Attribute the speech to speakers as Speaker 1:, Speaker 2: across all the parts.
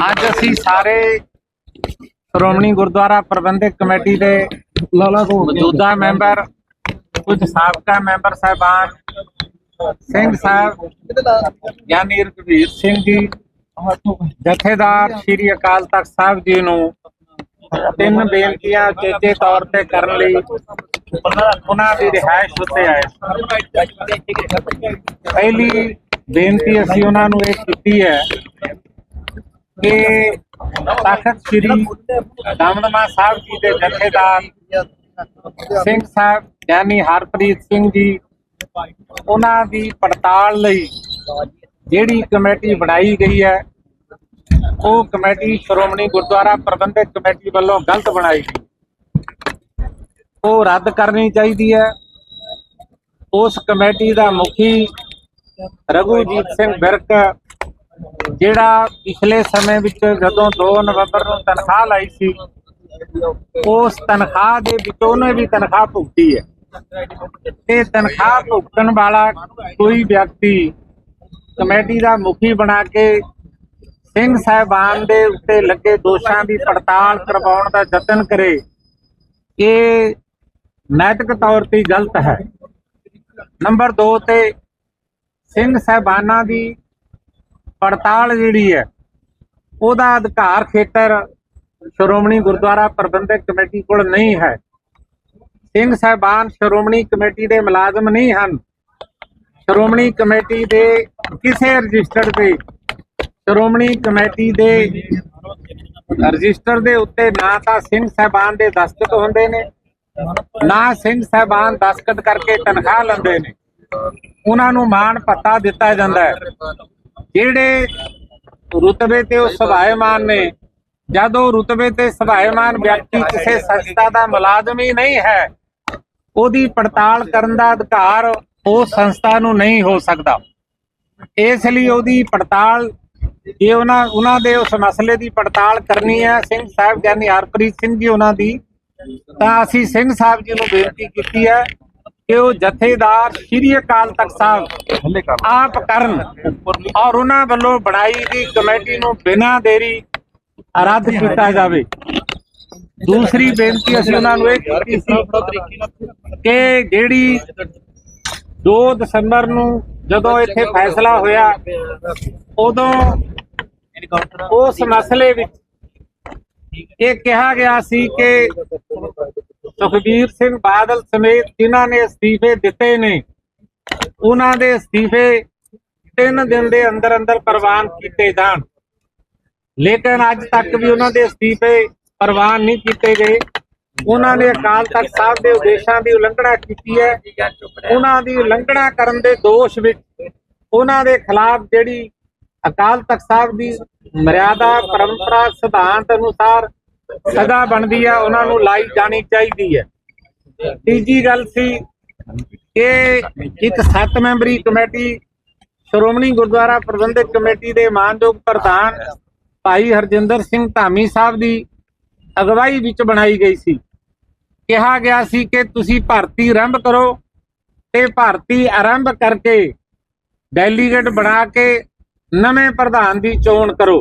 Speaker 1: ਅੱਜ ਅਸੀਂ ਸਾਰੇ ਸ਼੍ਰੋਮਣੀ ਗੁਰਦੁਆਰਾ ਪ੍ਰਬੰਧਕ ਕਮੇਟੀ ਦੇ ਮੌਜੂਦਾ ਮੈਂਬਰ, ਕੁਝ ਸਾਬਕਾ ਮੈਂਬਰ ਸਾਹਿਬਾਨ, ਸਿੰਘ ਸਾਹਿਬ ਗਿਆਨੀ ਰਘਵੀਰ ਸਿੰਘ ਜੀ, ਜਥੇਦਾਰ ਸ੍ਰੀ ਅਕਾਲ ਤਖਤ ਸਾਹਿਬ ਜੀ ਨੂੰ ਤਿੰਨ ਬੇਨਤੀਆਂ ਚੇਤੇ ਤੌਰ ਤੇ ਕਰਨ ਲਈ ਉਹਨਾਂ ਦੀ ਰਿਹਾਇਸ਼ ਉੱਤੇ ਆਏ। ਪਹਿਲੀ ਬੇਨਤੀ ਅਸੀਂ ਉਹਨਾਂ ਨੂੰ ਇਹ ਕੀਤੀ ਹੈ ਕਿ ਤਖਤ ਸ੍ਰੀ ਦਮਦਮਾ ਸਾਹਿਬ ਜੀ ਦੇ ਜਥੇਦਾਰ ਸਿੰਘ ਸਾਹਿਬ ਗਿਆਨੀ ਹਰਪ੍ਰੀਤ ਸਿੰਘ ਜੀ ਉਹਨਾਂ ਦੀ ਪੜਤਾਲ ਲਈ ਜਿਹੜੀ ਕਮੇਟੀ ਬਣਾਈ ਗਈ ਹੈ ਉਹ ਕਮੇਟੀ ਸ਼੍ਰੋਮਣੀ ਗੁਰਦੁਆਰਾ ਪ੍ਰਬੰਧਕ ਕਮੇਟੀ ਵੱਲੋਂ ਗਲਤ ਬਣਾਈ ਗਈ। ਉਹ ਰੱਦ ਕਰਨੀ ਚਾਹੀਦੀ ਹੈ। ਉਸ ਕਮੇਟੀ ਦਾ ਮੁਖੀ ਰਘੂਜੀਤ ਸਿੰਘ ਬਿਰਕ, ਜਿਹੜਾ ਪਿਛਲੇ ਸਮੇਂ ਵਿੱਚ ਜਦੋਂ 2 ਨਵੰਬਰ ਨੂੰ ਤਨਖਾਹ ਲਾਈ ਸੀ, ਉਸ ਤਨਖਾਹ ਦੇ ਵਿੱਚੋਂ ਉਹਨੇ ਵੀ ਤਨਖਾਹ ਭੁਗਤੀ ਹੈ। ਤੇ ਤਨਖਾਹ ਭੁਗਤਣ ਵਾਲਾ ਕੋਈ ਵਿਅਕਤੀ ਕਮੇਟੀ ਦਾ ਮੁਖੀ ਬਣਾ ਕੇ ਸਿੰਘ ਸਾਹਿਬਾਨ ਦੇ ਉੱਤੇ ਲੱਗੇ ਦੋਸ਼ਾਂ ਦੀ ਪੜਤਾਲ ਕਰਵਾਉਣ ਦਾ ਯਤਨ ਕਰੇ, ਇਹ ਨੈਤਿਕ ਤੌਰ ਤੇ ਗਲਤ ਹੈ। ਨੰਬਰ 2 ਤੇ ਸਿੰਘ ਸਾਹਿਬਾਨਾਂ ਦੀ ਪੜਤਾਲ ਜਿਹੜੀ ਹੈ, ਉਹਦਾ ਅਧਿਕਾਰ ਖੇਤਰ ਸ਼੍ਰੋਮਣੀ ਗੁਰਦੁਆਰਾ ਪ੍ਰਬੰਧਕ ਕਮੇਟੀ ਕੋਲ ਨਹੀਂ ਹੈ। ਸਿੰਘ ਸਾਹਿਬਾਨ ਸ਼੍ਰੋਮਣੀ ਕਮੇਟੀ ਦੇ ਮੁਲਾਜ਼ਮ ਨਹੀਂ ਹਨ। ਸ਼੍ਰੋਮਣੀ ਕਮੇਟੀ ਦੇ ਕਿਸੇ ਰਜਿਸਟਰ ਤੇ ਸ਼੍ਰੋਮਣੀ ਕਮੇਟੀ ਦੇ ਰਜਿਸਟਰ ਦੇ ਉੱਤੇ ਨਾ ਤਾਂ ਸਿੰਘ ਸਾਹਿਬਾਨ ਦੇ ਦਸਤਖਤ ਹੁੰਦੇ ਨੇ, ਨਾ ਸਿੰਘ ਸਾਹਿਬਾਨ ਦਸਤਖਤ ਕਰਕੇ ਤਨਖਾਹ ਲੈਂਦੇ ਨੇ। ਉਹਨਾਂ ਨੂੰ ਮਾਣ ਪਤਾ ਦਿੱਤਾ ਜਾਂਦਾ ਹੈ। ਜਿਹੜੇ ਰੁਤਬੇ ਤੇ ਉਹ ਸਭਾਇਮਾਨ ਨੇ, ਜਦੋਂ ਰੁਤਬੇ ਤੇ ਸਭਾਇਮਾਨ ਵਿਅਕਤੀ ਕਿਸੇ ਸੰਸਥਾ ਦਾ ਮੁਲਾਜ਼ਮ ਹੀ ਨਹੀਂ ਹੈ, ਉਹਦੀ ਪੜਤਾਲ ਕਰਨ ਦਾ ਅਧਿਕਾਰ ਉਸ ਸੰਸਥਾ ਨੂੰ ਨਹੀਂ ਹੋ ਸਕਦਾ। ਇਸ ਲਈ ਉਹਦੀ ਪੜਤਾਲ ਇਹ ਉਹਨਾਂ ਉਹਨਾਂ ਦੇ ਉਸ ਮਸਲੇ ਦੀ ਪੜਤਾਲ ਕਰਨੀ ਹੈ, ਸਿੰਘ ਸਾਹਿਬ ਗਿਆਨੀ ਹਰਪ੍ਰੀਤ ਸਿੰਘ ਜੀ ਉਹਨਾਂ ਦੀ, ਤਾਂ ਅਸੀਂ ਸਿੰਘ ਸਾਹਿਬ ਜੀ ਨੂੰ ਬੇਨਤੀ ਕੀਤੀ ਹੈ ਕਿ ਉਹ ਜਥੇਦਾਰ ਸ੍ਰੀ ਅਕਾਲ ਤਖਤ ਸਾਹਿਬ ਆਪ ਕਰਨ ਔਰ ਉਹਨਾਂ ਵੱਲੋਂ ਬਣਾਈ ਗਈ ਕਮੇਟੀ ਨੂੰ ਬਿਨਾਂ ਦੇਰੀ ਰੱਦ ਕੀਤਾ ਜਾਵੇ। ਦੂਸਰੀ ਬੇਨਤੀ ਅਸੀਂ ਉਹਨਾਂ ਨੂੰ ਇਹ ਕੀਤੀ ਸੀ ਕਿ ਜਿਹੜੀ 2 ਦਸੰਬਰ ਨੂੰ ਜਦੋਂ ਇੱਥੇ ਫੈਸਲਾ ਹੋਇਆ, ਉਦੋਂ ਉਸ ਮਸਲੇ ਵਿੱਚ ਇਹ ਕਿਹਾ ਗਿਆ ਸੀ ਕਿ ਸੁਖਬੀਰ ਸਿੰਘ ਬਾਦਲ ਸਮੇਤ ਜਿਨ੍ਹਾਂ ਨੇ ਅਸਤੀਫੇ ਦਿੱਤੇ ਨੇ, ਉਹਨਾਂ ਦੇ ਅਸਤੀਫੇ ਤਿੰਨ ਦਿਨ ਦੇ ਅੰਦਰ ਅੰਦਰ ਪ੍ਰਵਾਨ ਕੀਤੇ ਜਾਣ। ਲੇਕਿਨ ਅੱਜ ਤੱਕ ਵੀ ਉਹਨਾਂ ਦੇ ਅਸਤੀਫੇ ਪ੍ਰਵਾਨ ਨਹੀਂ ਕੀਤੇ ਗਏ। ਉਹਨਾਂ ਨੇ ਅਕਾਲ ਤਖਤ ਸਾਹਿਬ ਦੇ ਉਦੇਸ਼ਾਂ ਦੀ ਉਲੰਘਣਾ ਕੀਤੀ ਹੈ। ਉਹਨਾਂ ਦੀ ਉਲੰਘਣਾ ਕਰਨ ਦੇ ਦੋਸ਼ ਵਿੱਚ ਉਹਨਾਂ ਦੇ ਖਿਲਾਫ ਜਿਹੜੀ ਅਕਾਲ ਤਖਤ ਸਾਹਿਬ ਦੀ ਮਰਿਆਦਾ ਪਰੰਪਰਾ ਸਿਧਾਂਤ ਅਨੁਸਾਰ ਸਦਾ ਬਣਦੀ ਹੈ ਉਹਨਾਂ ਨੂੰ ਲਾਈ ਜਾਣੀ ਚਾਹੀਦੀ ਹੈ। ਤੀਜੀ ਗੱਲ ਸੀ, ਕਿ ਇੱਕ ਸੱਤ ਮੈਂਬਰੀ ਕਮੇਟੀ, ਸ਼੍ਰੋਮਣੀ ਗੁਰਦੁਆਰਾ ਪ੍ਰਬੰਧਕ ਕਮੇਟੀ ਦੇ ਮਾਨਯੋਗ ਪ੍ਰਧਾਨ ਭਾਈ ਹਰਜਿੰਦਰ ਸਿੰਘ ਧਾਮੀ ਸਾਹਿਬ ਦੀ ਅਗਵਾਈ ਵਿੱਚ ਬਣਾਈ ਗਈ ਸੀ। ਕਿਹਾ ਗਿਆ ਸੀ ਕਿ ਤੁਸੀਂ ਭਰਤੀ ਆਰੰਭ ਕਰੋ ਤੇ ਭਰਤੀ ਆਰੰਭ ਕਰਕੇ ਡੈਲੀਗੇਟ ਬਣਾ ਕੇ ਨਵੇਂ ਪ੍ਰਧਾਨ ਦੀ ਚੋਣ ਕਰੋ।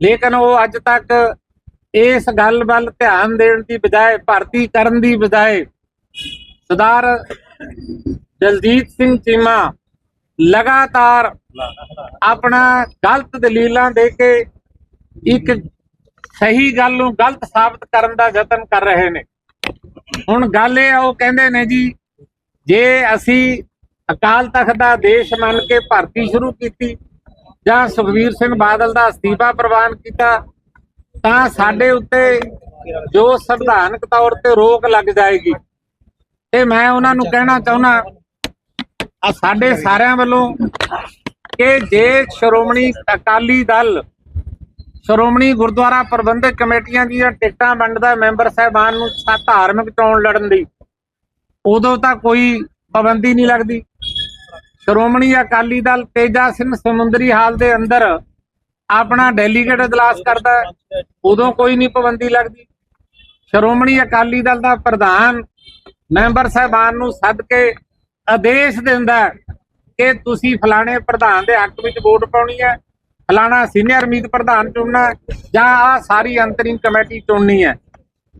Speaker 1: ਲੇਕਿਨ ਉਹ ਅੱਜ ਤੱਕ ਇਸ ਗੱਲ ਵੱਲ ਧਿਆਨ ਦੇਣ ਦੀ ਬਜਾਏ, ਭਰਤੀ ਕਰਨ ਦੀ ਬਜਾਏ ਸਰਦਾਰ ਦਲਜੀਤ ਸਿੰਘ ਚੀਮਾ ਲਗਾਤਾਰ ਆਪਣਾ ਗਲਤ ਦਲੀਲਾਂ ਦੇ ਕੇ ਇੱਕ ਸਹੀ ਗੱਲ ਨੂੰ ਗਲਤ ਸਾਬਤ ਕਰਨ ਦਾ ਯਤਨ ਕਰ ਰਹੇ ਨੇ। ਹੁਣ ਗੱਲ ਇਹ ਆ, ਉਹ ਕਹਿੰਦੇ ਨੇ ਜੀ, ਜੇ ਅਸੀਂ ਅਕਾਲ ਤਖਤ ਦਾ ਦੇਸ਼ ਮੰਨ ਕੇ ਭਰਤੀ ਸ਼ੁਰੂ ਕੀਤੀ ਜਾਂ ਸੁਖਵੀਰ ਸਿੰਘ ਬਾਦਲ ਦਾ ਅਸਤੀਫਾ ਪ੍ਰਵਾਨ ਕੀਤਾ ਤਾਂ ਸਾਡੇ ਉੱਤੇ ਜੋ ਸੰਵਿਧਾਨਕ ਤੌਰ ਤੇ ਰੋਕ ਲੱਗ ਜਾਏਗੀ। ਤੇ ਮੈਂ ਉਹਨਾਂ ਨੂੰ ਕਹਿਣਾ ਚਾਹੁੰਦਾ ਆ ਸਾਡੇ ਸਾਰਿਆਂ ਵੱਲੋਂ ਕਿ ਜੇ ਸ਼੍ਰੋਮਣੀ ਅਕਾਲੀ ਦਲ, ਸ਼੍ਰੋਮਣੀ ਗੁਰਦੁਆਰਾ ਪ੍ਰਬੰਧਕ ਕਮੇਟੀਆਂ ਦੀਆਂ ਟਿਕਟਾਂ ਵੰਡਦਾ ਮੈਂਬਰ ਸਾਹਿਬਾਨ ਨੂੰ ਧਾਰਮਿਕ ਚੋਣ ਲੜਨ ਦੀ ਉਦੋਂ ਤਾਂ ਕੋਈ ਪਾਬੰਦੀ ਨਹੀਂ ਲੱਗਦੀ। ਸ਼੍ਰੋਮਣੀ ਅਕਾਲੀ ਦਲ ਤੇਜਾ ਸਿੰਘ ਸਮੁੰਦਰੀ ਹਾਲ ਦੇ ਅੰਦਰ ਆਪਣਾ ਡੈਲੀਗੇਟ ਇਜਲਾਸ ਕਰਦਾ ਉਦੋਂ ਕੋਈ ਨਹੀਂ ਪਾਬੰਦੀ ਲੱਗਦੀ। ਸ਼੍ਰੋਮਣੀ ਅਕਾਲੀ ਦਲ ਦਾ ਪ੍ਰਧਾਨ ਮੈਂਬਰ ਸਾਹਿਬਾਨ ਨੂੰ ਸੱਦ ਕੇ ਆਦੇਸ਼ ਦਿੰਦਾ ਕਿ ਤੁਸੀਂ ਫਲਾਣੇ ਪ੍ਰਧਾਨ ਦੇ ਹੱਕ ਵਿੱਚ ਵੋਟ ਪਾਉਣੀ ਹੈ, ਫਲਾਣਾ ਸੀਨੀਅਰ ਮੀਤ ਪ੍ਰਧਾਨ ਚੁਣਨਾ ਜਾਂ ਆ ਸਾਰੀ ਅੰਤਰਿਮ ਕਮੇਟੀ ਚੁਣਨੀ ਹੈ।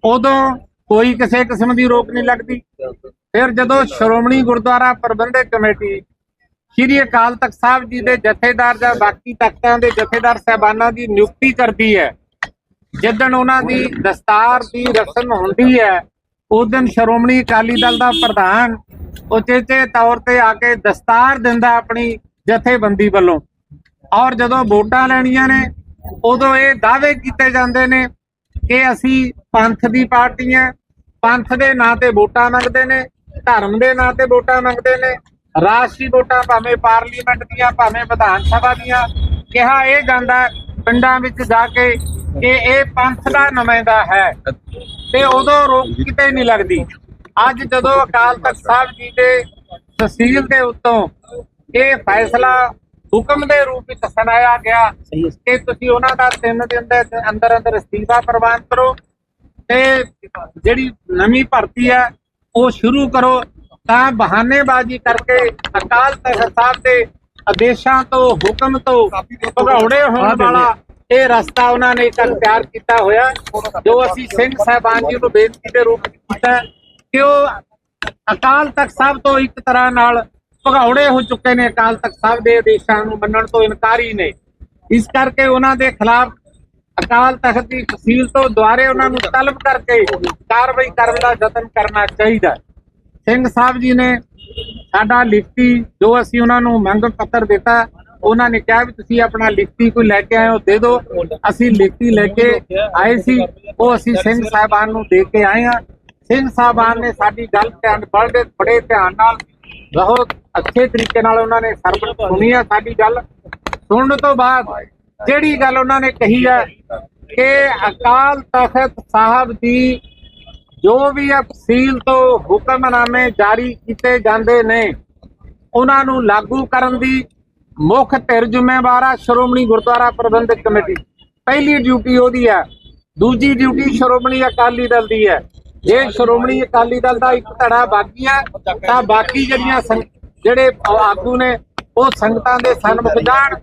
Speaker 1: ਉਦੋਂ ਕੋਈ ਕਿਸੇ ਕਿਸਮ ਦੀ ਰੋਕ ਨਹੀਂ ਲੱਗਦੀ। ਫਿਰ ਜਦੋਂ ਸ਼੍ਰੋਮਣੀ ਗੁਰਦੁਆਰਾ ਪ੍ਰਬੰਧਕ ਕਮੇਟੀ ਸ਼੍ਰੀ ਅਕਾਲ ਤਖਤ ਸਾਹਿਬ ਜੀ ਦੇ ਜਥੇਦਾਰ ਜਾਂ ਬਾਕੀ ਤਖਤਾਂ ਦੇ ਜਥੇਦਾਰ ਸਹਿਬਾਨਾਂ ਦੀ ਨਿਯੁਕਤੀ ਕਰਦੀ ਹੈ। ਜਿੱਦਣ ਉਹਨਾਂ ਦੀ ਦਸਤਾਰ ਦੀ ਰਸਮ ਹੁੰਦੀ ਹੈ, ਉਸ ਦਿਨ ਸ਼੍ਰੋਮਣੀ ਅਕਾਲੀ ਦਲ ਦਾ ਪ੍ਰਧਾਨ ਉਚੇਚੇ ਤੌਰ ਤੇ ਆ ਕੇ ਦਸਤਾਰ ਦਿੰਦਾ ਆਪਣੀ ਜਥੇਬੰਦੀ ਵੱਲੋਂ। ਔਰ ਜਦੋਂ ਵੋਟਾਂ ਲੈਣੀਆਂ ਨੇ, ਉਦੋਂ ਇਹ ਦਾਅਵੇ ਕੀਤੇ ਜਾਂਦੇ ਨੇ ਕਿ ਅਸੀਂ ਪੰਥ ਦੀ ਪਾਰਟੀ ਹੈ, ਪੰਥ ਦੇ ਨਾਂ ਤੇ ਵੋਟਾਂ ਮੰਗਦੇ ਨੇ, ਧਰਮ ਦੇ ਨਾਂ ਤੇ ਵੋਟਾਂ ਮੰਗਦੇ ਨੇ ਰਾਸ਼ਟਰੀ ਵੋਟਾਂ ਭਾਵੇਂ ਪਾਰਲੀਮੈਂਟ ਦੀਆਂ ਭਾਵੇਂ ਵਿਧਾਨ ਸਭਾ ਦੀਆਂ। ਕਿਹਾ ਇਹ ਜਾਂਦਾ ਪਿੰਡਾਂ ਵਿੱਚ ਜਾ ਕੇ ਕਿ ਇਹ ਪੰਥ ਦਾ ਨੁਮਾਇੰਦਾ ਹੈ। ਤੇ ਉਦੋਂ ਰੋਕ ਕਿਤੇ ਨਹੀਂ ਲੱਗਦੀ। ਅੱਜ ਜਦੋਂ ਅਕਾਲ ਤਖਤ ਸਾਹਿਬ ਜੀ ਦੇ ਤਹਿਸੀਲ ਦੇ ਉੱਤੋਂ ਇਹ ਫੈਸਲਾ ਹੁਕਮ ਦੇ ਰੂਪ ਵਿੱਚ ਸੁਣਾਇਆ ਗਿਆ ਕਿ ਤੁਸੀਂ ਉਹਨਾਂ ਦਾ ਤਿੰਨ ਦਿਨ ਦੇ ਅੰਦਰ ਅੰਦਰ ਅਸਤੀਫਾ ਪ੍ਰਵਾਨ ਕਰੋ ਤੇ ਜਿਹੜੀ ਨਵੀਂ ਭਰਤੀ ਹੈ ਉਹ ਸ਼ੁਰੂ ਕਰੋ। ਤਾਂ ਬਹਾਨੇਬਾਜ਼ੀ ਕਰਕੇ ਅਕਾਲ ਤਖਤ ਸਾਹਿਬ ਦੇ ਆਦੇਸ਼ਾਂ ਤੋਂ ਹੁਕਮ ਤੋਂ ਭਗੌੜੇ ਹੋਣ ਵਾਲਾ ਇਹ ਰਸਤਾ ਉਹਨਾਂ ਨੇ ਇੱਕ ਤਿਆਰ ਕੀਤਾ ਹੋਇਆ ਜੋ ਅਸੀਂ ਸਿੰਘ ਸਾਹਿਬਾਨ ਜੀ ਨੂੰ ਬੇਨਤੀ ਦੇ ਰੂਪ ਵਿੱਚ ਕੀਤਾ ਕਿ ਉਹ ਅਕਾਲ ਤਖਤ ਸਾਹਿਬ ਤੋਂ ਇੱਕ ਤਰ੍ਹਾਂ ਨਾਲ ਭਗੌੜੇ ਹੋ ਚੁੱਕੇ ਨੇ ਅਕਾਲ ਤਖਤ ਸਾਹਿਬ ਦੇ ਆਦੇਸ਼ਾਂ ਨੂੰ ਮੰਨਣ ਤੋਂ ਇਨਕਾਰੀ ਨੇ ਇਸ ਕਰਕੇ ਉਹਨਾਂ ਦੇ ਖਿਲਾਫ ਅਕਾਲ ਤਖਤ ਦੀ ਤਹਿਸੀਲ ਤੋਂ ਦੁਆਰੇ ਉਹਨਾਂ ਨੂੰ ਤਲਬ ਕਰਕੇ ਕਾਰਵਾਈ ਕਰਨ ਦਾ ਯਤਨ ਕਰਨਾ ਚਾਹੀਦਾ ਹੈ। ਸਿੰਘ ਸਾਹਿਬ ਜੀ ਨੇ ਸਾਡਾ ਲਿਖਤੀ, ਜੋ ਅਸੀਂ ਉਹਨਾਂ ਨੂੰ ਮੰਗ ਪੱਤਰ ਦਿੱਤਾ, ਉਹਨਾਂ ਨੇ ਕਿਹਾ ਵੀ ਤੁਸੀਂ ਆਪਣਾ ਲਿਖਤੀ ਕੋਈ ਲੈ ਕੇ ਆਏ ਹੋ ਦੇ ਦਿਓ। ਅਸੀਂ ਲਿਖਤੀ ਲੈ ਕੇ ਆਏ ਸੀ, ਉਹ ਅਸੀਂ ਸਿੰਘ ਸਾਹਿਬਾਨ ਨੂੰ ਦੇ ਕੇ ਆਏ ਹਾਂ। ਸਿੰਘ ਸਾਹਿਬਾਨ ਨੇ ਸਾਡੀ ਗੱਲ ਧਿਆਨ ਬੜੇ ਬੜੇ ਧਿਆਨ ਨਾਲ, ਬਹੁਤ ਅੱਛੇ ਤਰੀਕੇ ਨਾਲ ਉਹਨਾਂ ਨੇ ਸਰਵ ਸੁਣੀ ਹੈ ਸਾਡੀ ਗੱਲ। ਸੁਣਨ ਤੋਂ ਬਾਅਦ ਜਿਹੜੀ ਗੱਲ ਉਹਨਾਂ ਨੇ ਕਹੀ ਹੈ ਕਿ ਅਕਾਲ ਤਖਤ ਸਾਹਿਬ ਦੀ ਜੋ ਵੀ ਤਹਿਸੀਲ ਤੋਂ ਹੁਕਮਨਾਮੇ ਜਾਰੀ ਕੀਤੇ ਜਾਂਦੇ ਨੇ, ਉਹਨਾਂ ਨੂੰ ਲਾਗੂ ਕਰਨ ਦੀ ਮੁੱਖ ਧਿਰ ਜ਼ਿੰਮੇਵਾਰ ਆ ਸ਼੍ਰੋਮਣੀ ਗੁਰਦੁਆਰਾ ਪ੍ਰਬੰਧਕ ਕਮੇਟੀ। ਪਹਿਲੀ ਡਿਊਟੀ ਉਹਦੀ ਹੈ ਦੂਜੀ ਡਿਊਟੀ ਸ਼੍ਰੋਮਣੀ ਅਕਾਲੀ ਦਲ ਦੀ ਹੈ ਜੇ ਸ਼੍ਰੋਮਣੀ ਅਕਾਲੀ ਦਲ ਦਾ ਇੱਕ ਧੜਾ ਬਾਕੀ ਹੈ ਤਾਂ ਬਾਕੀ ਜਿਹੜੀਆਂ ਸੰਗ- ਜਿਹੜੇ ਆਗੂ ਨੇ, ਉਹ ਸੰਗਤਾਂ ਦੇ ਸਨਮੁਖ ਜਾਣ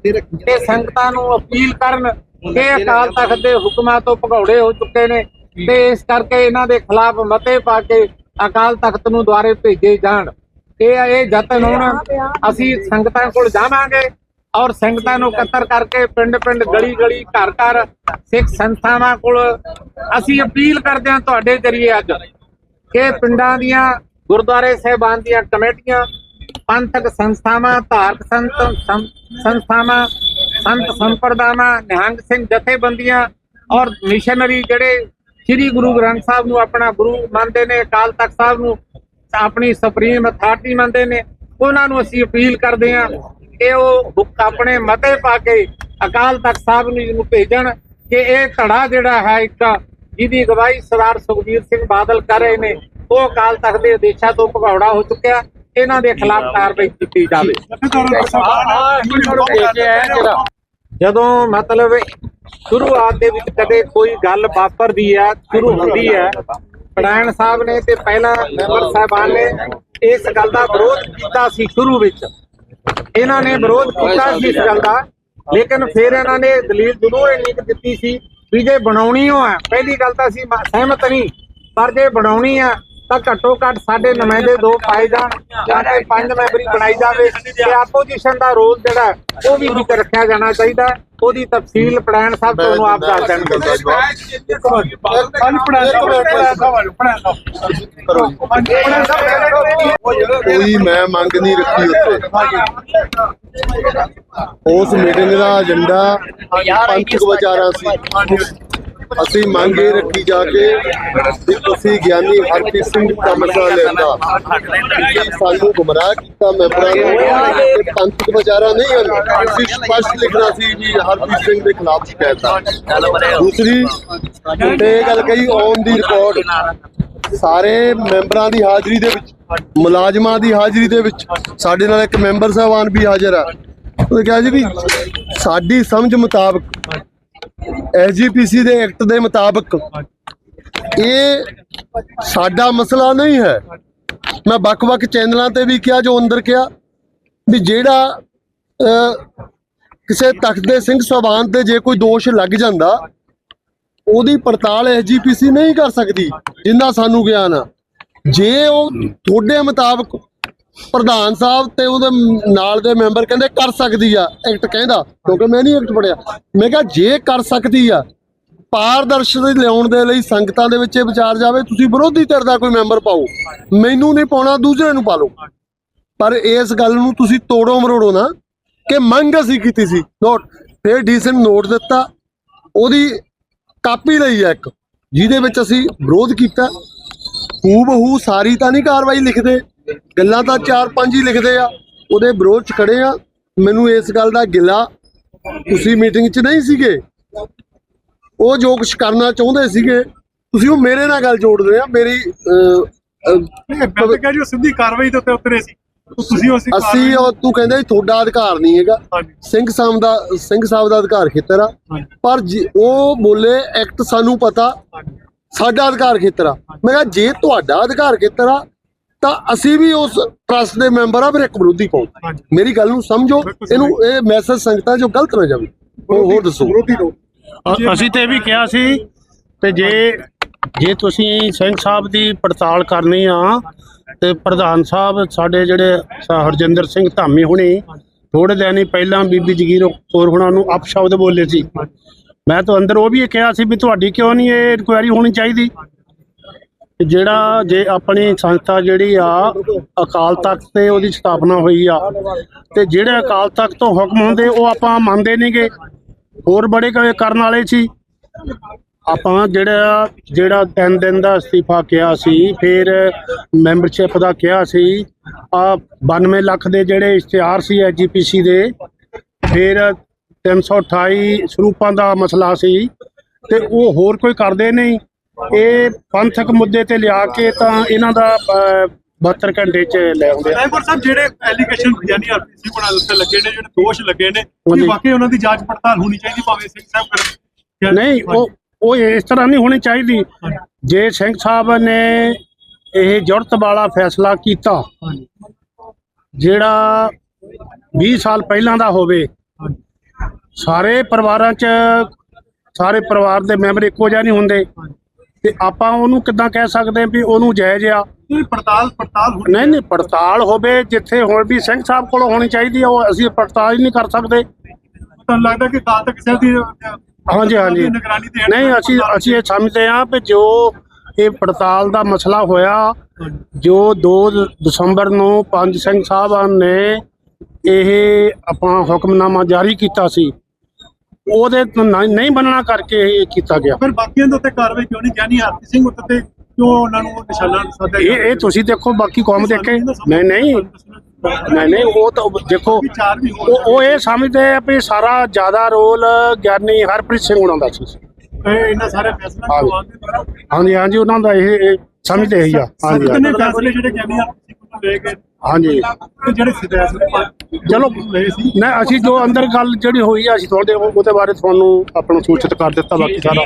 Speaker 1: ਤੇ ਸੰਗਤਾਂ ਨੂੰ ਅਪੀਲ ਕਰਨ ਕਿ ਅਕਾਲ ਤਖਤ ਦੇ ਹੁਕਮਾਂ ਤੋਂ ਭਗੌੜੇ ਹੋ ਚੁੱਕੇ ਨੇ। ਤੇ ਇਸ ਕਰਕੇ ਇਹਨਾਂ ਦੇ ਖਿਲਾਫ ਮਤੇ ਪਾ ਕੇ ਅਕਾਲ ਤਖਤ ਨੂੰ ਦੁਆਰੇ ਭੇਜੇ ਜਾਣ। ਇਹ ਇਹ ਯਤਨ ਹੁਣ ਅਸੀਂ ਸੰਗਤਾਂ ਕੋਲ ਜਾਵਾਂਗੇ ਔਰ ਸੰਗਤਾਂ ਨੂੰ ਇਕੱਤਰ ਕਰਕੇ ਪਿੰਡ ਪਿੰਡ ਗਲੀ ਗਲੀ ਘਰ ਘਰ ਸਿੱਖ ਸੰਸਥਾਵਾਂ ਕੋਲ ਅਸੀਂ ਅਪੀਲ ਕਰਦੇ ਹਾਂ ਤੁਹਾਡੇ ਜਰੀਏ ਅੱਜ ਕਿ ਪਿੰਡਾਂ ਦੀਆਂ ਗੁਰਦੁਆਰੇ ਸਾਹਿਬਾਨ ਦੀਆਂ ਕਮੇਟੀਆਂ ਪੰਥਕ ਸੰਸਥਾਵਾਂ ਧਾਰਮਿਕ ਸੰਤ ਸੰਸਥਾਵਾਂ ਸੰਤ ਸੰਪਰਦਾਵਾਂ ਨਿਹੰਗ ਸਿੰਘ ਜਥੇਬੰਦੀਆਂ ਔਰ ਮਿਸ਼ਨਰੀ ਜਿਹੜੇ ਸ੍ਰੀ ਗੁਰੂ ਗ੍ਰੰਥ ਸਾਹਿਬ ਨੂੰ ਆਪਣਾ ਗੁਰੂ ਮੰਨਦੇ ਨੇ ਅਕਾਲ ਤਖਤ ਸਾਹਿਬ ਨੂੰ ਆਪਣੀ ਸੁਪਰੀਮ ਅਥਾਰਟੀ ਮੰਨਦੇ ਨੇ ਉਹਨਾਂ ਨੂੰ ਅਸੀਂ ਅਪੀਲ ਕਰਦੇ ਹਾਂ ਕਿ ਉਹ ਆਪਣੇ ਮਤੇ ਪਾ ਕੇ ਅਕਾਲ ਤਖਤ ਸਾਹਿਬ ਨੂੰ ਇਹਨੂੰ ਭੇਜਣ ਕਿ ਇਹ ਧੜਾ ਜਿਹੜਾ ਹੈ ਇੱਕ ਜਿਹਦੀ ਅਗਵਾਈ ਸਰਦਾਰ ਸੁਖਬੀਰ ਸਿੰਘ ਬਾਦਲ ਕਰ ਰਹੇ ਨੇ ਉਹ ਅਕਾਲ ਤਖਤ ਦੇ ਆਦੇਸ਼ਾਂ ਤੋਂ ਭਗੌੜਾ ਹੋ ਚੁੱਕਿਆ ਇਹਨਾਂ ਦੇ ਖਿਲਾਫ ਕਾਰਵਾਈ ਕੀਤੀ ਜਾਵੇ ਜਦੋਂ ਮਤਲਬ ਸ਼ੁਰੂਆਤ ਦੇ ਵਿੱਚ ਕਦੇ ਕੋਈ ਗੱਲ ਵਾਪਰਦੀ ਹੈ ਸ਼ੁਰੂ ਹੁੰਦੀ ਹੈ ਪੜਾਇਣ ਸਾਹਿਬ ਨੇ ਤੇ ਪਹਿਲਾਂ ਮੈਂਬਰ ਸਾਹਿਬਾਨ ਨੇ ਇਸ ਗੱਲ ਦਾ ਵਿਰੋਧ ਕੀਤਾ ਸੀ ਸ਼ੁਰੂ ਵਿੱਚ। ਇਹਨਾਂ ਨੇ ਵਿਰੋਧ ਕੀਤਾ ਸੀ ਇਸ ਗੱਲ ਦਾ, ਲੇਕਿਨ ਫਿਰ ਇਹਨਾਂ ਨੇ ਦਲੀਲ ਜ਼ਰੂਰ ਇੰਨੀ ਕੁ ਦਿੱਤੀ ਸੀ ਵੀ ਜੇ ਬਣਾਉਣੀ ਹੋ ਹੈ ਪਹਿਲੀ ਗੱਲ ਤਾਂ ਅਸੀਂ ਸਹਿਮਤ ਨਹੀਂ, ਪਰ ਜੇ ਬਣਾਉਣੀ ਆ ਤਾਂ ਘੱਟੋ ਘੱਟ ਸਾਡੇ ਨੁਮਾਇੰਦੇ ਦੋ ਪਾਏ ਜਾਣ ਜਾਂ ਤੇ ਪੰਜ ਮੈਂਬਰੀ ਬਣਾਈ ਜਾਵੇ। ਤੇ ਆਪੋਜੀਸ਼ਨ ਦਾ ਰੋਲ ਜਿਹੜਾ ਉਹ ਵੀ ਵਿੱਚ ਰੱਖਿਆ ਜਾਣਾ ਚਾਹੀਦਾ। ਉਹਦੀ ਤਫਸੀਲ ਪੜਾਇਣ ਸਾਹਿਬ ਤੁਹਾਨੂੰ ਆਪ ਦੱਸ ਦੇਣਗੇ।
Speaker 2: ਕੋਈ ਮੈਂ ਮੰਗ ਨਹੀਂ ਰੱਖੀ ਉੱਥੇ ਉਸ ਮੀਟਿੰਗ ਦਾ ਏਜੰਡਾ ਪੰਥਕ ਵਿਚਾਰਾਂ ਸੀ। ਅਸੀਂ ਮੰਗ ਇਹ ਰੱਖੀ ਜਾ ਕੇ ਕਿ ਤੁਸੀਂ ਗਿਆਨੀ ਹਰਪ੍ਰੀਤ ਸਿੰਘ ਦਾ ਮਸਲਾ ਲੈਂਦਾ। ਸਾਨੂੰ ਗੁੰਮਰਾਹ ਕੀਤਾ ਮੈਂਬਰਾਂ ਨੂੰ ਪੰਥਕ ਵਿਚਾਰਾਂ ਨਹੀਂ ਹਨ ਤੁਸੀਂ ਸਪਸ਼ਟ ਲਿਖਣਾ ਸੀ ਵੀ ਹਰਪ੍ਰੀਤ ਸਿੰਘ ਦੇ ਖਿਲਾਫ ਸ਼ਿਕਾਇਤ ਦੂਸਰੀ, ਤੇ ਗੱਲ ਕਹੀ ਔਨ ਦੀ ਰਿਕਾਰਡ। ਸਾਰੇ ਮੈਂਬਰਾਂ ਦੀ ਹਾਜ਼ਰੀ ਦੇ ਵਿੱਚ, ਮੁਲਾਜ਼ਮਾਂ ਦੀ ਹਾਜ਼ਰੀ ਦੇ ਵਿੱਚ, ਸਾਡੇ ਨਾਲ ਇੱਕ ਮੈਂਬਰ ਸਾਹਿਬਾਨ ਵੀ ਹਾਜ਼ਰ ਆ। ਉਹ ਕਿਹਾ ਜੀ ਵੀ ਸਾਡੀ ਸਮਝ ਮੁਤਾਬਕ ਐਸਜੀਪੀਸੀ ਦੇ ਐਕਟ ਦੇ ਮੁਤਾਬਕ ਇਹ ਸਾਡਾ ਮਸਲਾ ਨਹੀਂ ਹੈ। ਮੈਂ ਵੱਖ-ਵੱਖ ਚੈਨਲਾਂ ਤੇ ਵੀ ਕਿਹਾ, ਜੋ ਅੰਦਰ ਕਿਹਾ ਵੀ ਜਿਹੜਾ ਕਿਸੇ ਤਖਤ ਦੇ ਸਿੰਘ ਸਭਾਨ ਤੇ ਜੇ ਕੋਈ ਦੋਸ਼ ਲੱਗ ਜਾਂਦਾ, ਉਹਦੀ ਪੜਤਾਲ ਐਸਜੀਪੀਸੀ ਨਹੀਂ ਕਰ ਸਕਦੀ, ਜਿੰਨਾ ਸਾਨੂੰ ਗਿਆਨ ਆ। ਜੇ ਉਹ ਤੁਹਾਡੇ ਮੁਤਾਬਕ ਪ੍ਰਧਾਨ ਸਾਹਿਬ ਤੇ ਉਹਦੇ ਨਾਲ ਦੇ ਮੈਂਬਰ ਕਹਿੰਦੇ ਕਰ ਸਕਦੀ ਆ ਐਕਟ ਕਹਿੰਦਾ, ਕਿਉਂਕਿ ਮੈਂ ਨਹੀਂ ਐਕਟ ਪੜਿਆ ਮੈਂ ਕਿਹਾ, ਜੇ ਕਰ ਸਕਦੀ ਆ, ਪਾਰਦਰਸ਼ਤਾ ਲਿਆਉਣ ਦੇ ਲਈ ਸੰਗਤਾਂ ਦੇ ਵਿੱਚ ਇਹ ਵਿਚਾਰ ਜਾਵੇ, ਤੁਸੀਂ ਵਿਰੋਧੀ ਧਿਰ ਦਾ ਕੋਈ ਮੈਂਬਰ ਪਾਓ, ਮੈਨੂੰ ਨਹੀਂ ਪਾਉਣਾ, ਦੂਸਰੇ ਨੂੰ ਪਾ ਲਓ। ਪਰ ਇਸ ਗੱਲ ਨੂੰ ਤੁਸੀਂ ਤੋੜੋ ਮਰੋੜੋ ਨਾ, ਕਿ ਮੰਗ ਅਸੀਂ ਕੀਤੀ ਸੀ। ਨੋਟ ਫਿਰ ਡੀਸਨ ਨੋਟ ਦਿੱਤਾ, ਉਹਦੀ ਕਾਪੀ ਲਈ ਹੈ ਇੱਕ, ਜਿਹਦੇ ਵਿੱਚ ਅਸੀਂ ਵਿਰੋਧ ਕੀਤਾ। ਹੂ ਬਹੂ ਸਾਰੀ ਤਾਂ ਨਹੀਂ ਕਾਰਵਾਈ ਲਿਖਦੇ। ਗੱਲਾਂ ਤਾਂ ਚਾਰ ਪੰਜ ਹੀ ਲਿਖਦੇ ਆ ਉਹਦੇ ਵਿਰੋਧ ਚ ਖੜੇ ਆ। ਮੈਨੂੰ ਇਸ ਗੱਲ ਦਾ ਗਿਲਾ ਤੁਸੀਂ ਮੀਟਿੰਗ 'ਚ ਨਹੀਂ ਸੀਗੇ। ਉਹ ਜੋ ਕੁਛ ਕਰਨਾ ਚਾਹੁੰਦੇ ਸੀਗੇ ਤੁਸੀਂ ਉਹ ਮੇਰੇ ਨਾਲ ਗੱਲ ਜੋੜਦੇ ਆ ਮੇਰੀ
Speaker 3: ਜੀ ਸਿੱਧੀ ਕਾਰਵਾਈ ਦੇ ਉੱਤੇ ਉਤਰੇ ਸੀ। ਤੁਸੀਂ
Speaker 2: ਅਸੀਂ ਉਹ ਤੂੰ ਕਹਿੰਦਾ ਤੁਹਾਡਾ ਅਧਿਕਾਰ ਨਹੀਂ ਹੈਗਾ। ਸਿੰਘ ਸਾਹਿਬ ਦਾ ਸਿੰਘ ਸਾਹਿਬ ਦਾ ਅਧਿਕਾਰ ਖੇਤਰ ਆ। ਪਰ ਉਹ ਬੋਲੇ ਐਕਟ ਸਾਨੂੰ ਪਤਾ ਸਾਡਾ ਅਧਿਕਾਰ ਖੇਤਰ ਆ। ਮੈਂ ਕਿਹਾ ਜੇ ਤੁਹਾਡਾ ਅਧਿਕਾਰ ਖੇਤਰ ਆ ਤਾਂ ਅਸੀਂ ਵੀ ਉਸ ਟਰਸਟ ਦੇ ਮੈਂਬਰ ਆ ਫਿਰ ਇੱਕ ਵਿਰੋਧੀ
Speaker 3: ਹਾਂਜੀ।
Speaker 2: ਮੇਰੀ ਗੱਲ ਨੂੰ ਸਮਝੋ ਇਹਨੂੰ ਇਹ ਮੈਸੇਜ ਸੰਗਤਾਂ ਜੋ ਗਲਤ ਨਾ ਜਾਵੇ। ਹੋਰ ਹੋਰ ਦੱਸੋ।
Speaker 4: ਅਸੀਂ ਤੇ ਵੀ ਕਿਹਾ ਸੀ ਤੇ ਜੇ ਜੇ ਤੁਸੀਂ ਸਿੰਘ ਸਾਹਿਬ ਦੀ ਪੜਤਾਲ ਕਰਨੀ ਆ ਤੇ ਪ੍ਰਧਾਨ ਸਾਹਿਬ ਸਾਡੇ ਜਿਹੜੇ ਹਰਜਿੰਦਰ ਸਿੰਘ ਧਾਮੀ ਹੁਣੀ ਥੋੜੇ ਦਿਨ ਹੀ ਪਹਿਲਾਂ ਬੀਬੀ ਜਗੀਰ ਕੌਰ ਹੁਣਾਂ ਨੂੰ ਅਪਸ਼ਬਦ ਬੋਲੇ ਸੀ। ਮੈਂ ਤਾਂ ਅੰਦਰ ਉਹ ਵੀ ਇਹ ਕਿਹਾ ਸੀ ਵੀ ਤੁਹਾਡੀ ਕਿਉਂ ਨਹੀਂ ਇਹ ਇਨਕੁਆਇਰੀ ਹੋਣੀ ਚਾਹੀਦੀ? ਜਿਹੜਾ ਜੇ ਆਪਣੀ ਸੰਸਥਾ ਜਿਹੜੀ ਆ, ਅਕਾਲ ਤਖਤ ਤੇ ਉਹਦੀ ਸਥਾਪਨਾ ਹੋਈ ਆ, ਤੇ ਜਿਹੜੇ ਅਕਾਲ ਤਖਤ ਤੋਂ ਹੁਕਮ ਹੁੰਦੇ, ਉਹ ਆਪਾਂ ਮੰਨਦੇ ਨਹੀਂਗੇ ਹੋਰ ਬੜੇ ਕ- ਕਰਨ ਵਾਲੇ ਸੀ। ਆਪਾਂ ਜਿਹੜਾ ਜਿਹੜਾ ਤਿੰਨ ਦਿਨ ਦਾ ਅਸਤੀਫਾ ਕਿਹਾ ਸੀ, ਫਿਰ ਮੈਂਬਰਸ਼ਿਪ ਦਾ ਕਿਹਾ ਸੀ, ਆ 92 ਲੱਖ ਦੇ ਜਿਹੜੇ ਇਸ਼ਤਿਹਾਰ ਸੀ ਐਜੀਪੀਸੀ ਦੇ, ਫਿਰ 328 ਸਰੂਪਾਂ ਦਾ ਮਸਲਾ ਸੀ, ਤੇ ਉਹ ਹੋਰ ਕੋਈ ਕਰਦੇ ਨਹੀਂ। ਇਹ ਪੰਥਕ ਮੁੱਦੇ ਤੇ ਲਿਆ ਕੇ ਤਾਂ ਇਹਨਾਂ ਦਾ ਅ, 72 ਘੰਟੇ ਚ ਲੈ ਆਉਂਦੇ ਆ।
Speaker 3: ਡਰਾਈਵਰ ਸਾਹਿਬ ਜਿਹੜੇ ਐਲੀਗੇਸ਼ਨ ਯਾਨੀ ਆਰਪੀਸੀ ਬਣਾ ਦਿੱਤੇ ਲੱਗੇ ਨੇ ਜਿਹੜੇ ਦੋਸ਼ ਲੱਗੇ ਨੇ ਕਿ। ਵਾਕਈ ਉਹਨਾਂ ਦੀ ਜਾਂਚ ਪੜਤਾਲ ਹੋਣੀ ਚਾਹੀਦੀ ਭਾਵੇਂ ਸਿੰਘ ਸਾਹਿਬ ਕਰਨ?
Speaker 4: ਨਹੀਂ ਉਹ ਉਹ ਇਸ ਤਰ੍ਹਾਂ ਨਹੀਂ ਹੋਣੀ ਚਾਹੀਦੀ। ਜੇ ਸਿੰਘ ਸਾਹਿਬ ਨੇ ਇਹ ਜੁਰਤ ਵਾਲਾ ਫੈਸਲਾ ਕੀਤਾ ਜਿਹੜਾ 20 ਸਾਲ ਪਹਿਲਾਂ ਦਾ ਹੋਵੇ ਸਾਰੇ ਪਰਿਵਾਰਾਂ 'ਚ ਸਾਰੇ ਪਰਿਵਾਰ ਦੇ ਮੈਂਬਰ ਇੱਕੋ ਜਿਹਾ ਨਹੀਂ ਹੁੰਦੇ। ਤੇ ਆਪਾਂ ਉਹਨੂੰ ਕਿੱਦਾਂ ਕਹਿ ਸਕਦੇ ਵੀ ਉਹਨੂੰ ਜਾਇਜ਼ ਆ?
Speaker 3: ਤੁਸੀਂ ਪੜਤਾਲ ਪੜਤਾਲ ਹੋਣੀ
Speaker 4: ਨਹੀਂ ਨਹੀਂ ਪੜਤਾਲ ਹੋਵੇ ਜਿੱਥੇ ਹੁਣ ਵੀ ਸਿੰਘ ਸਾਹਿਬ ਕੋਲ ਹੋਣੀ ਚਾਹੀਦੀ ਆ ਉਹ ਅਸੀਂ ਪੜਤਾਲ ਹੀ ਨਹੀਂ ਕਰ ਸਕਦੇ।
Speaker 3: ਤੁਹਾਨੂੰ ਲੱਗਦਾ ਕਿ ਕਾਲ ਤੱਕ ਕਿਸੇ ਦੀ
Speaker 4: ਹਾਂਜੀ ਹਾਂਜੀ। ਨਹੀਂ ਅਸੀਂ ਅਸੀਂ ਇਹ ਸਮਝਦੇ ਹਾਂ ਕਿ ਜੋ ਇਹ ਪੜਤਾਲ ਦਾ ਮਸਲਾ ਹੋਇਆ ਜੋ 2 ਦਸੰਬਰ ਨੂੰ ਪੰਜ ਸਿੰਘ ਸਾਹਿਬਾਨ ਨੇ ਇਹ ਆਪਣਾ ਹੁਕਮਨਾਮਾ ਜਾਰੀ ਕੀਤਾ ਸੀ। ਉਹਦੇ ਤੋਂ ਨਹੀਂ ਨਹੀਂ ਬਣਨਾ ਕਰਕੇ ਇਹ ਕੀਤਾ ਗਿਆ।
Speaker 3: ਫਿਰ ਬਾਕੀਆਂ ਦੇ ਉੱਤੇ ਕਾਰਵਾਈ ਕਿਉਂ ਨਹੀਂ? ਜਾਨੀ ਹਰਪ੍ਰੀਤ ਸਿੰਘ ਉੱਤੇ ਕਿਉਂ ਉਹਨਾਂ ਨੂੰ ਨਿਸ਼ਾਨਾ ਸਾਧਿਆ
Speaker 4: ਇਹ ਇਹ ਤੁਸੀਂ ਦੇਖੋ ਬਾਕੀ ਕੌਮ ਦੇਖੇ। ਨਹੀਂ ਨਹੀਂ। ਨਹੀਂ ਨਹੀਂ ਉਹ ਤਾਂ ਦੇਖੋ
Speaker 3: ਵਿਚਾਰ ਵੀ ਹੋਣ
Speaker 4: ਉਹ ਉਹ ਇਹ ਸਮਝਦੇ ਆ ਵੀ ਸਾਰਾ ਜ਼ਿਆਦਾ ਰੋਲ ਗਿਆਨੀ ਹਰਪ੍ਰੀਤ ਸਿੰਘ ਹੁਣਾਂ ਦਾ ਸੀ।
Speaker 3: ਇਹ ਇਹਨਾਂ ਸਾਰੇ ਫੈਸਲੇ
Speaker 4: ਹਾਂਜੀ। ਹਾਂਜੀ ਹਾਂਜੀ ਉਹਨਾਂ ਦਾ ਇਹ ਇਹ ਸਮਝਦੇ ਇਹੀ ਆ ਹਾਂਜੀ ਹਾਂਜੀ।
Speaker 3: ਫੈਸਲੇ ਜਿਹੜੇ ਸਿੰਘ ਤੋਂ ਲਏ ਗਏ
Speaker 4: ਹਾਂਜੀ।
Speaker 3: ਜਿਹੜੇ ਫੈਸਲੇ
Speaker 4: ਚਲੋ ਨਾ ਅਸੀਂ ਜੋ ਅੰਦਰ ਗੱਲ ਜਿਹੜੀ ਹੋਈ ਆ ਅਸੀਂ ਤੁਹਾਡੇ ਉਹਦੇ ਬਾਰੇ ਤੁਹਾਨੂੰ ਆਪਣਾ ਸੂਚਿਤ ਕਰ ਦਿੱਤਾ ਬਾਕੀ ਸਾਰਾ।